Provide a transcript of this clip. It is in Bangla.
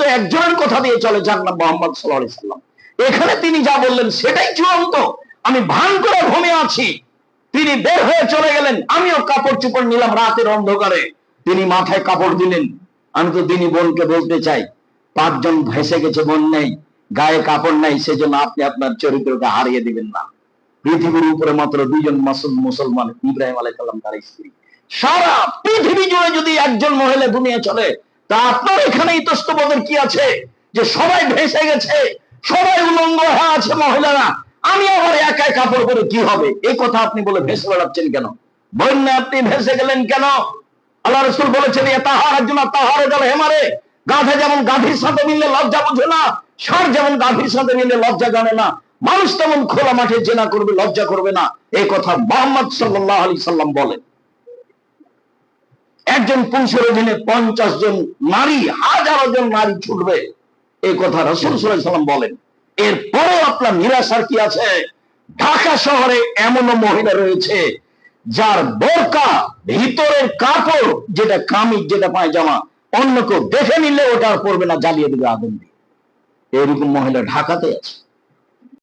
তো একজনের কথা দিয়ে চলে যার নাম মোহাম্মদ সাল্লাহ সাল্লাম। এখানে তিনি যা বললেন সেটাই চূড়ান্ত। আমি ভান করে ঘুমিয়ে আছি। তিনি বের হয়ে চলে গেলেন। আমিও কাপড় চোপড় নিলাম রাতের অন্ধকারে। তিনি মাথায় কাপড় দিলেন। আমি তো দিনী বোনকে বলতে চাই, পাঁচজন ভেসে গেছে বোন নেই। গায়ে কাপড় নাই, সেজন্য আপনি আপনার চরিত্রকে হারিয়ে দিবেন না। পৃথিবীর উপরে মাত্র দুইজন মাসুম মুসলমান, ইব্রাহিম আলাইসাল্লাম তার স্ত্রী। সারা পৃথিবী জুড়ে যদি একজন মহিলা দুনিয়া চলে তা আপনার এখানে ইতস্তবোধের কি আছে? যে সবাই ভেসে গেছে, সবাই উলঙ্গ হয়ে আছে মহিলারা। আমি আবার একাই কাপড় পরে কি হবে? এই কথা আপনি বলে ভেসে বেড়াচ্ছেন কেন? বন্যা আপনি ভেসে গেলেন কেন? আল্লাহ রসুল বলেছেন তাহার একজন তাহারে গেল হেমারে গাধা যেমন গাভীর সাথে মিললে লজ্জা বুঝে না ষাঁড় যেমন গাভীর সাথে মিললে লজ্জা জানে না, মানুষ তেমন খোলা মাঠে জেনা করবে, লজ্জা করবে না। এই কথা মোহাম্মদ সাল্লাহ আলী সাল্লাম বলেন। একজন পুরুষের অধীনে পঞ্চাশ জন নারী, হাজারো জন নারী ছুটবে। এই কথা রসুল সাল্লাম বলেন। এরপরে আপনার নিরাশার কি আছে? ঢাকা শহরে এমনও মহিলা রয়েছে, যার বোরকা, ভিতরের কাপড়, যেটা কামিজ, যেটা পায়জামা, অন্য কেউ দেখে নিলে ওটা পড়বে না, জ্বালিয়ে দেবে আগুন দিয়ে। এরকম মহিলা ঢাকাতে আছে।